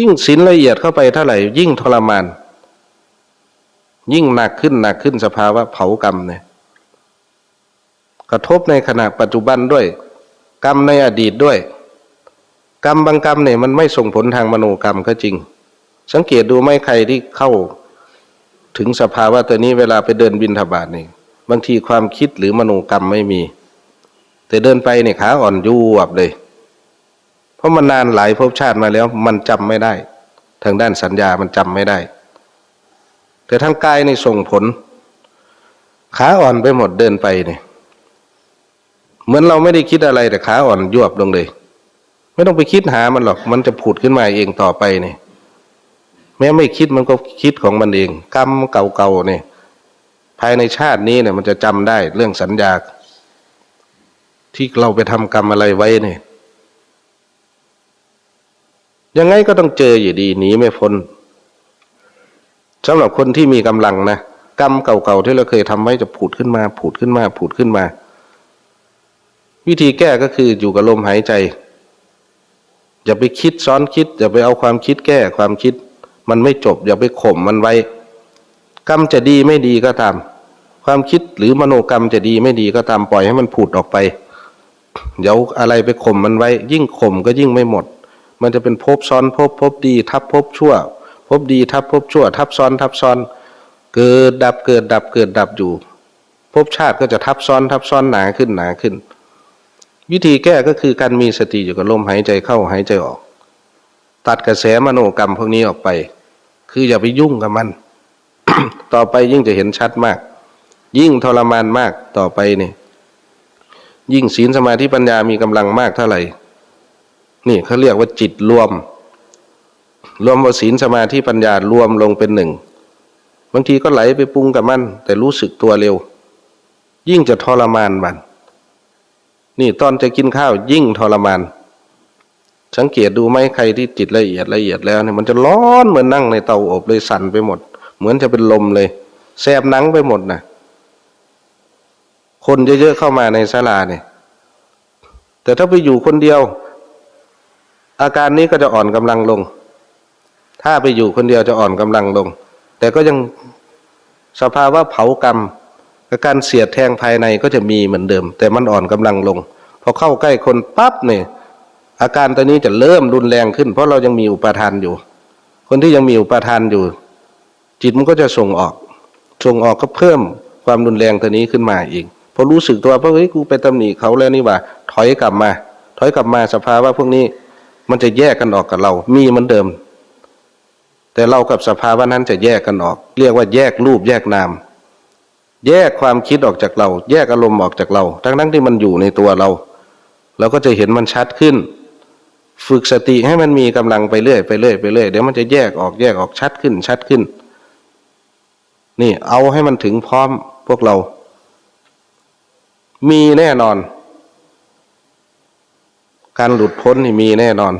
ยิ่งศีลละเอียดเข้าไปเท่าไหร่ ยิ่งทรมาน ยิ่งหนักขึ้นหนักขึ้นสภาวะเผากรรมเนี่ยกระทบในขณะปัจจุบันด้วย กรรมในอดีตด้วย กรรมบางกรรมเนี่ยมันไม่ส่งผลทางมโนกรรมก็จริง สังเกตดูไหมใครที่เข้าถึงสภาวะตัวนี้เวลาไปเดินบินทบาทนี่บางทีความคิดหรือมโนกรรมไม่มี แต่เดินไปเนี่ยขาอ่อนยวบเลย เพราะมันนานหลายภพชาติมาแล้ว มันจำไม่ได้ ทางด้านสัญญามันจำไม่ได้ แต่ทางกายในส่งผล ขาอ่อนไปหมดเดินไปเนี่ยเหมือนเราไม่ได้คิดอะไรแต่ขาอ่อนยวบลงเลย ไม่ต้องไปคิดหามันหรอก มันจะผุดขึ้นมาเองต่อไปเนี่ยแม้ไม่คิดมันก็คิดของมันเอง กรรมเก่าๆเนี่ยภายในชาตินี้เนี่ยมันจะจำได้เรื่องสัญญาที่เราไปทำกรรมอะไรไว้เนี่ย ยังไงก็ต้องเจออยู่ดีหนีไม่พ้นสำหรับคนที่มีกำลังนะกรรมเก่าๆที่เราเคยทำไว้จะผุดขึ้นมา ผุดขึ้นมา ผุดขึ้นมา วิธีแก้ก็คืออยู่กับลมหายใจ อย่าไปคิดซ้อนคิด อย่าไปเอาความคิดแก้ความคิด มันไม่จบ อย่าไปข่มมันไว้ กรรมจะดีไม่ดีก็ตาม ความคิดหรือมโนกรรมจะดีไม่ดีก็ตามปล่อยให้มันผุดออกไป เดี๋ยวอะไรไปข่มมันไว้ ยิ่งข่มก็ยิ่งไม่หมด มันจะเป็นภพซ้อนภพภพดี ทับภพชั่วภพดีทับภพชั่ว ทับซ้อนทับซ้อน เกิดดับเกิดดับเกิดดับอยู่ภพชาติก็จะทับซ้อนทับซ้อนหนาขึ้นหนาขึ้น วิธีแก้ก็คือการมีสติอยู่กับลมหายใจเข้าหายใจออก ตัดกระแสมโนกรรมพวกนี้ออกไป คืออย่าไปยุ่งกับมัน ต่อไปยิ่งจะเห็นชัดมาก ยิ่งทรมานมากต่อไปเนี่ยยิ่งศีลสมาธิปัญญามีกำลังมากเท่าไหร่ นี่เขาเรียกว่าจิตรวม รวมว่าศีลสมาธิปัญญารวมลงเป็นหนึ่งบางทีก็ไหลไปปรุงกับมัน แต่รู้สึกตัวเร็ว ยิ่งจะทรมานมัน นี่ตอนจะกินข้าวยิ่งทรมาน สังเกตดูไหมใครที่จิตละเอียดละเอียดแล้วเนี่ยมันจะร้อนเหมือนนั่งในเตาอบเลยสั่นไปหมด เหมือนจะเป็นลมเลยแสบหนังไปหมดนะคนเยอะๆเข้ามาในศาลาเนี่ยแต่ถ้าไปอยู่คนเดียว อาการนี้ก็จะอ่อนกำลังลง ถ้าไปอยู่คนเดียวจะอ่อนกำลังลง แต่ก็ยังสภาวะเผากรรมกับการเสียดแทงภายในก็จะมีเหมือนเดิม แต่มันอ่อนกำลังลง พอเข้าใกล้คนปั๊บเนี่ยอาการตัวนี้จะเริ่มรุนแรงขึ้น เพราะเรายังมีอุปทานอยู่ คนที่ยังมีอุปทานอยู่ จิตมันก็จะส่งออก ส่งออกก็เพิ่มความรุนแรงตัวนี้ขึ้นมาอีกพอรู้สึกตัวเพราเฮ้ยกูไปตำหนิเขาแล้วนี่ว่า ถอยกลับมา ถอยกลับมาสภาวะพวกนี้ มันจะแยกกันออกกับเรา มีเหมือนเดิม แต่เรากับสภาวะนั้นจะแยกกันออก เรียกว่าแยกรูปแยกนาม แยกความคิดออกจากเรา แยกอารมณ์ออกจากเรา ทั้งทั้งที่มันอยู่ในตัวเรา เราก็จะเห็นมันชัดขึ้น ฝึกสติให้มันมีกำลังไปเรื่อยไปเรื่อยไปเรื่อยเดี๋ยวมันจะแยกออกแยกออกชัดขึ้น ชัดขึ้น นี่เอาให้มันถึงพร้อมพวกเรา มีแน่นอน การหลุดพ้นนี่มีแน่นอน